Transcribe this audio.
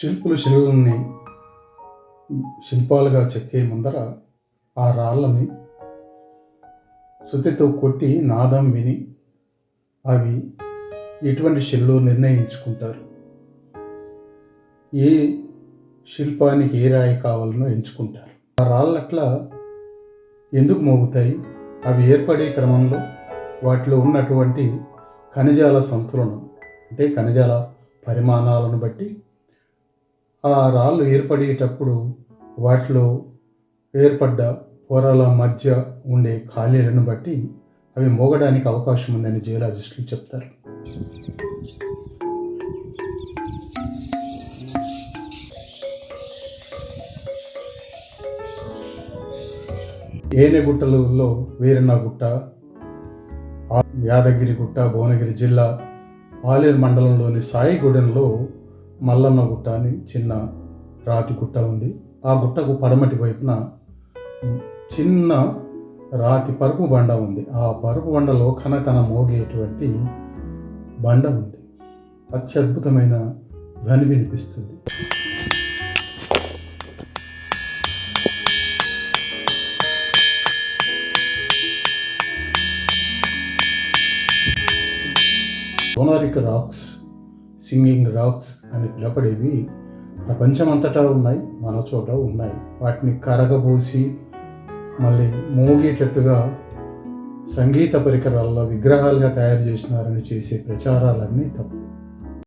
శిల్పులు శిల్లని శిల్పాలుగా చెక్కే ముందర ఆ రాళ్ళని శృతితో కొట్టి నాదం విని అవి ఎటువంటి శిల్లు నిర్ణయించుకుంటారు? ఏ శిల్పానికి ఏ రాయి కావాలనో ఎంచుకుంటారు. ఆ రాళ్ళట్లా ఎందుకు మోగుతాయి? అవి ఏర్పడే క్రమంలో వాటిలో ఉన్నటువంటి ఖనిజాల సంతులనం అంటే ఖనిజాల పరిమాణాలను బట్టి ఆ రాళ్ళు ఏర్పడేటప్పుడు వాటిలో ఏర్పడ్డ పొరల మధ్య ఉండే ఖాళీలను బట్టి అవి మోగడానికి అవకాశం ఉందని జియోలాజిస్టులు చెప్తారు. ఏనెగుట్టలలో వీరన్న గుట్ట యాదగిరి గుట్ట భువనగిరి జిల్లా ఆలేరు మండలంలోని సాయిగూడెంలో మల్లన్న గుట్ట అని చిన్న రాతి గుట్ట ఉంది. ఆ గుట్టకు పడమటి వైపున చిన్న రాతి పరుపు బండ ఉంది. ఆ పరుపు బండలో కనకన మోగేటువంటి బండ ఉంది. అత్యద్భుతమైన ధ్వని వినిపిస్తుంది. సోనారిక్ రాక్స్ సింగింగ్ రాక్స్ అని పిలపడేవి ప్రపంచమంతటా ఉన్నాయి మన చోట ఉన్నాయి. వాటిని కరగబోసి మళ్ళీ మోగేటట్టుగా సంగీత పరికరాల్లో విగ్రహాలుగా తయారు చేసినారని చేసే ప్రచారాలన్నీ తప్పు.